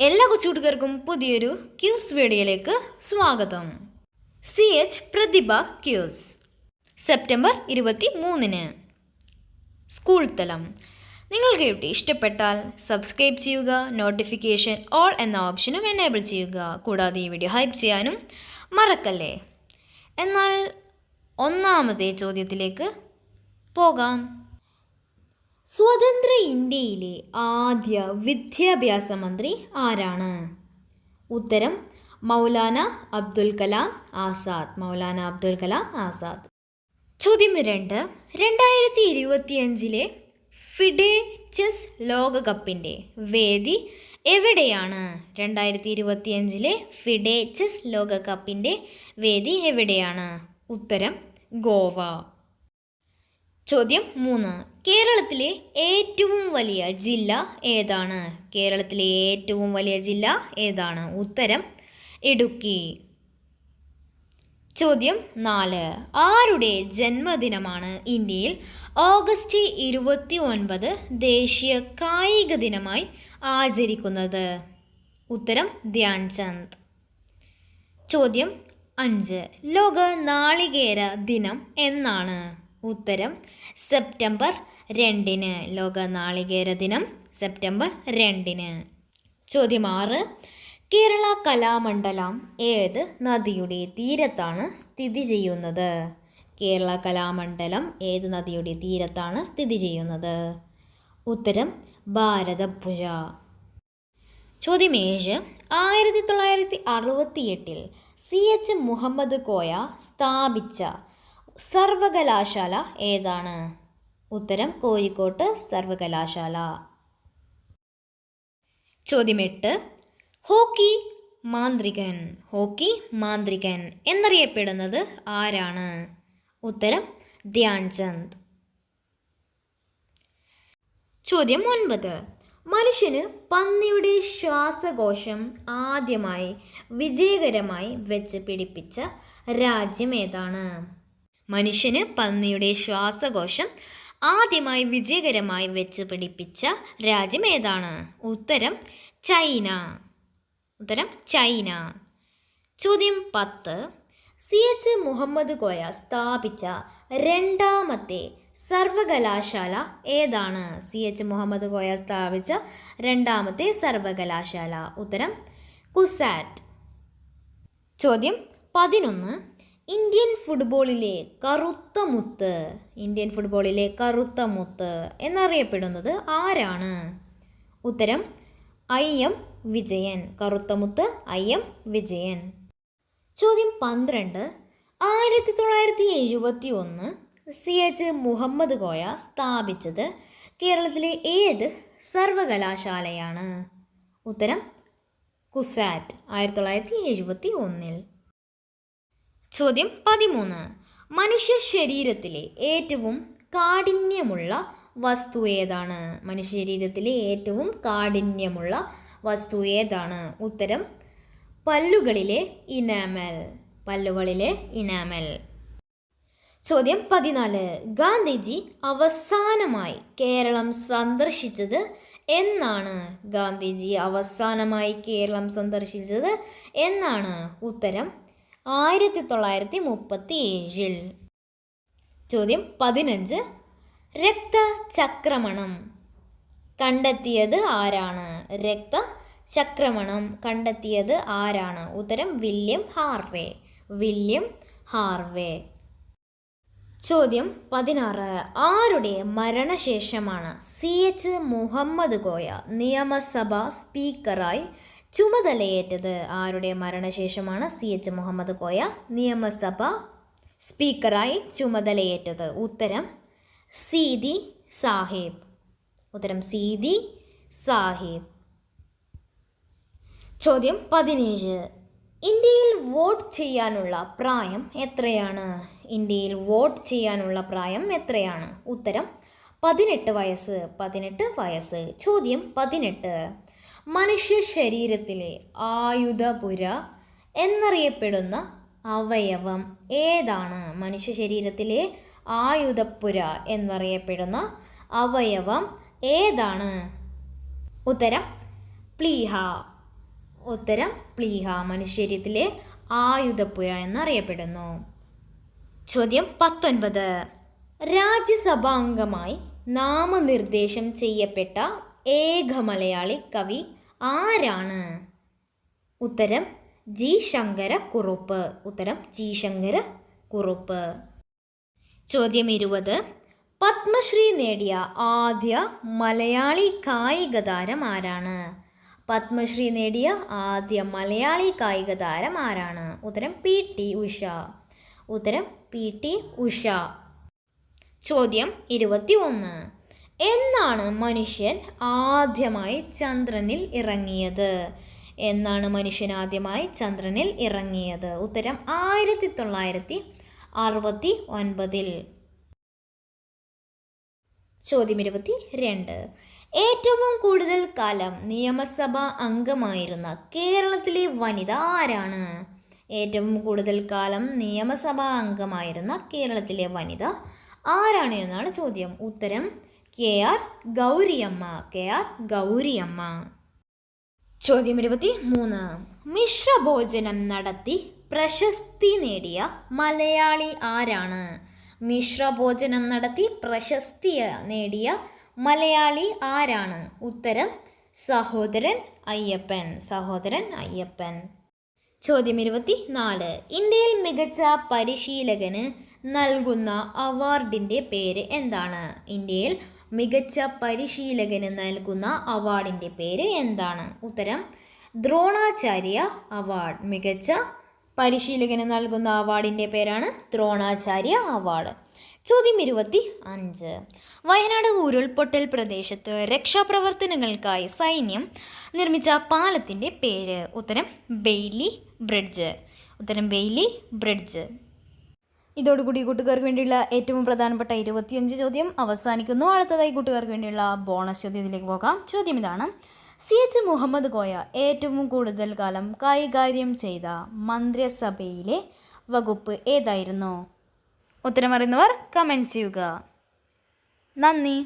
എല്ലാ കൊച്ചുകൂട്ടുകാർക്കും പുതിയൊരു ക്യൂസ് വീഡിയോയിലേക്ക് സ്വാഗതം. C H Prathibha quiz September ഇരുപത്തി മൂന്നിന് സ്കൂൾ തലം. നിങ്ങൾക്ക് ഇവിടെ ഇഷ്ടപ്പെട്ടാൽ സബ്സ്ക്രൈബ് ചെയ്യുക നോട്ടിഫിക്കേഷൻ ഓൾ എന്ന ഓപ്ഷനും എനേബിൾ ചെയ്യുക. കൂടാതെ ഈ വീഡിയോ ഹൈപ്പ് ചെയ്യാനും മറക്കല്ലേ? എന്നാൽ ഒന്നാമത്തെ ചോദ്യത്തിലേക്ക് പോകാം. സ്വതന്ത്ര ഇന്ത്യയിലെ ആദ്യ വിദ്യാഭ്യാസ മന്ത്രി ആരാണ്? ഉത്തരം മൗലാന അബ്ദുൽ കലാം ആസാദ്. മൗലാന അബ്ദുൽ കലാം ആസാദ്. ചോദ്യം രണ്ട്. രണ്ടായിരത്തി ഇരുപത്തിയഞ്ചിലെ ഫിഡെ ചെസ് ലോകകപ്പിന്റെ വേദി എവിടെയാണ്? രണ്ടായിരത്തി ഇരുപത്തിയഞ്ചിലെ ഫിഡെ ചെസ് ലോകകപ്പിന്റെ വേദി എവിടെയാണ്? ഉത്തരം ഗോവ. ചോദ്യം മൂന്ന്. കേരളത്തിലെ ഏറ്റവും വലിയ ജില്ല ഏതാണ്? കേരളത്തിലെ ഏറ്റവും വലിയ ജില്ല ഏതാണ്? ഉത്തരം ഇടുക്കി. ചോദ്യം നാല്. ആരുടെ ജന്മദിനമാണ് ഇന്ത്യയിൽ ഓഗസ്റ്റ് ഇരുപത്തി ഒൻപത് ദേശീയ കായിക ദിനമായി ആചരിക്കുന്നത്? ഉത്തരം ധ്യാൻചന്ദ്. ചോദ്യം അഞ്ച്. ലോക നാളികേര ദിനം എന്നാണ്. ഉത്തരം സെപ്റ്റംബർ രണ്ടിന് ലോക നാളികേര ദിനം സെപ്റ്റംബർ രണ്ടിന്. ചോദ്യം ആറ്. കേരള കലാമണ്ഡലം ഏത് നദിയുടെ തീരത്താണ് സ്ഥിതി ചെയ്യുന്നത്? കേരള കലാമണ്ഡലം ഏത് നദിയുടെ തീരത്താണ് സ്ഥിതി ചെയ്യുന്നത്? ഉത്തരം ഭാരതപ്പുഴ ചോദ്യം ഏഴ്. ആയിരത്തി തൊള്ളായിരത്തി അറുപത്തി എട്ടിൽ സി എച്ച് മുഹമ്മദ് കോയ സ്ഥാപിച്ച സർവകലാശാല ഏതാണ്? ഉത്തരം കോഴിക്കോട്ട് സർവകലാശാല. ചോദ്യം എട്ട് ഹോക്കി മാന്ത്രികൻ ഹോക്കി മാന്ത്രികൻ എന്നറിയപ്പെടുന്നത് ആരാണ്? ഉത്തരം ധ്യാൻചന്ദ്. ചോദ്യം ഒൻപത്. മനുഷ്യന് പന്നിയുടെ ശ്വാസകോശം ആദ്യമായി വിജയകരമായി വെച്ച് പിടിപ്പിച്ച രാജ്യം ഏതാണ്? മനുഷ്യന് പന്നിയുടെ ശ്വാസകോശം ആദ്യമായി വിജയകരമായി വെച്ച് പിടിപ്പിച്ച രാജ്യം ഏതാണ്? ഉത്തരം ചൈന. ഉത്തരം ചൈന. ചോദ്യം പത്ത്. സി എച്ച് മുഹമ്മദ് കോയ സ്ഥാപിച്ച രണ്ടാമത്തെ സർവകലാശാല ഏതാണ്? സി എച്ച് മുഹമ്മദ് കോയ സ്ഥാപിച്ച രണ്ടാമത്തെ സർവകലാശാല. ഉത്തരം കുസാറ്റ്. ചോദ്യം പതിനൊന്ന്. ഇന്ത്യൻ ഫുട്ബോളിലെ കറുത്ത മുത്ത്. ഇന്ത്യൻ ഫുട്ബോളിലെ കറുത്ത മുത്ത് എന്നറിയപ്പെടുന്നത് ആരാണ്? ഉത്തരം ഐ എം വിജയൻ. കറുത്ത മുത്ത് ഐ എം വിജയൻ. ചോദ്യം പന്ത്രണ്ട്. ആയിരത്തി തൊള്ളായിരത്തി എഴുപത്തി ഒന്ന് സി എച്ച് മുഹമ്മദ് കോയ സ്ഥാപിച്ചത് കേരളത്തിലെ ഏത് സർവകലാശാലയാണ്? ഉത്തരം കുസാറ്റ്. ആയിരത്തി തൊള്ളായിരത്തി എഴുപത്തി ഒന്നിൽ ചോദ്യം പതിമൂന്ന്. മനുഷ്യ ശരീരത്തിലെ ഏറ്റവും കാഠിന്യമുള്ള വസ്തു ഏതാണ്? മനുഷ്യ ശരീരത്തിലെ ഏറ്റവും കാഠിന്യമുള്ള വസ്തു ഏതാണ്? ഉത്തരം പല്ലുകളിലെ ഇനാമൽ. പല്ലുകളിലെ ഇനാമൽ. ചോദ്യം പതിനാല്. ഗാന്ധിജി അവസാനമായി കേരളം സന്ദർശിച്ചത് എന്നാണ്. ഗാന്ധിജി അവസാനമായി കേരളം സന്ദർശിച്ചത് എന്നാണ്. ഉത്തരം ആയിരത്തി തൊള്ളായിരത്തി മുപ്പത്തി ഏഴിൽ ചോദ്യം പതിനഞ്ച്. രക്തചക്രമണം. കണ്ടെത്തിയത് ആരാണ്? രക്തചക്രമണം കണ്ടെത്തിയത് ആരാണ്? ഉത്തരം വില്യം ഹാർവേ. William Harvey. ചോദ്യം പതിനാറ്. ആരുടെ മരണശേഷമാണ് സി എച്ച് മുഹമ്മദ് കോയ നിയമസഭാ സ്പീക്കറായി ചുമതലയേറ്റത് ആരുടെ മരണശേഷമാണ് സി എച്ച് മുഹമ്മദ് കോയ? നിയമസഭ സ്പീക്കറായി ചുമതലയേറ്റത് ഉത്തരം സീതി സാഹിബ്. ഉത്തരം സീതി സാഹിബ്. ചോദ്യം പതിനേഴ്. ഇന്ത്യയിൽ വോട്ട് ചെയ്യാനുള്ള പ്രായം എത്രയാണ്? ഇന്ത്യയിൽ വോട്ട് ചെയ്യാനുള്ള പ്രായം എത്രയാണ്? ഉത്തരം പതിനെട്ട് വയസ്സ് പതിനെട്ട് വയസ്സ്. ചോദ്യം പതിനെട്ട്. മനുഷ്യ ശരീരത്തിലെ ആയുധപുര എന്നറിയപ്പെടുന്ന അവയവം ഏതാണ്? മനുഷ്യ ശരീരത്തിലെ ആയുധപ്പുര എന്നറിയപ്പെടുന്ന അവയവം ഏതാണ്? ഉത്തരം പ്ലീഹ. ഉത്തരം പ്ലീഹ. മനുഷ്യര്യത്തിലെ ആയുധപ്പുര എന്നറിയപ്പെടുന്നു. ചോദ്യം പത്തൊൻപത്. രാജ്യസഭാംഗമായി നാമനിർദ്ദേശം ചെയ്യപ്പെട്ട ഏക മലയാളി കവി ആരാണ്? ഉത്തരം ജി ശങ്കര കുറുപ്പ്. ഉത്തരം ജി ശങ്കര കുറുപ്പ്. ചോദ്യം ഇരുപത്. പത്മശ്രീ നേടിയ ആദ്യ മലയാളി കായിക താരം ആരാണ്? പത്മശ്രീ നേടിയ ആദ്യ മലയാളി കായിക താരം ആരാണ്? ഉത്തരം പി ടി ഉഷ. ഉത്തരം പി ടി ഉഷ. ചോദ്യം ഇരുപത്തി ഒന്ന് എന്നാണ് മനുഷ്യൻ ആദ്യമായി ചന്ദ്രനിൽ ഇറങ്ങിയത്. എന്നാണ് മനുഷ്യൻ ആദ്യമായി ചന്ദ്രനിൽ ഇറങ്ങിയത്. ഉത്തരം ആയിരത്തി തൊള്ളായിരത്തി അറുപത്തി ഒൻപതിൽ ചോദ്യം ഇരുപത്തി രണ്ട് ഏറ്റവും കൂടുതൽ കാലം നിയമസഭാ അംഗമായിരുന്ന കേരളത്തിലെ വനിത ആരാണ്? ഏറ്റവും കൂടുതൽ കാലം നിയമസഭാ അംഗമായിരുന്ന കേരളത്തിലെ വനിത ആരാണ് എന്നാണ് ചോദ്യം. ഉത്തരം K R Gauriamma K R Gauriamma. ചോദ്യം ഇരുപത്തി മൂന്ന്. മിശ്രഭോജനം നടത്തി പ്രശസ്തി നേടിയ മലയാളി ആരാണ്? മിശ്രഭോജനം നടത്തി പ്രശസ്തി നേടിയ മലയാളി ആരാണ്? ഉത്തരം സഹോദരൻ അയ്യപ്പൻ സഹോദരൻ അയ്യപ്പൻ. ചോദ്യം ഇരുപത്തി നാല്. ഇന്ത്യയിൽ മികച്ച പരിശീലകന് നൽകുന്ന അവാർഡിന്റെ പേര് എന്താണ്? ഇന്ത്യയിൽ മികച്ച പരിശീലകന് നൽകുന്ന അവാർഡിന്റെ പേര് എന്താണ്? ഉത്തരം ദ്രോണാചാര്യ അവാർഡ്. മികച്ച പരിശീലകന് നൽകുന്ന അവാർഡിന്റെ പേരാണ് ദ്രോണാചാര്യ അവാർഡ്. ചോദ്യം ഇരുപത്തി അഞ്ച്. വയനാട് ഉരുൾപൊട്ടൽ പ്രദേശത്ത് രക്ഷാപ്രവർത്തനങ്ങൾക്കായി സൈന്യം നിർമ്മിച്ച പാലത്തിന്റെ പേര്. ഉത്തരം ബെയ്ലി ബ്രിഡ്ജ്. ഉത്തരം ബെയ്ലി ബ്രിഡ്ജ്. ഇതോടുകൂടി കൂട്ടുകാർക്ക് വേണ്ടിയുള്ള ഏറ്റവും പ്രധാനപ്പെട്ട ഇരുപത്തിയഞ്ച് ചോദ്യം അവസാനിക്കുന്നു. അടുത്തതായി കൂട്ടുകാർക്ക് വേണ്ടിയുള്ള ബോണസ് ചോദ്യത്തിലേക്ക് പോകാം. ചോദ്യം ഇതാണ്. സി എച്ച് മുഹമ്മദ് കോയ ഏറ്റവും കൂടുതൽ കാലം കൈകാര്യം ചെയ്ത മന്ത്രിസഭയിലെ വകുപ്പ് ഏതായിരുന്നു? ഉത്തരം അറിയുന്നവർ കമന്റ് ചെയ്യുക. നന്ദി.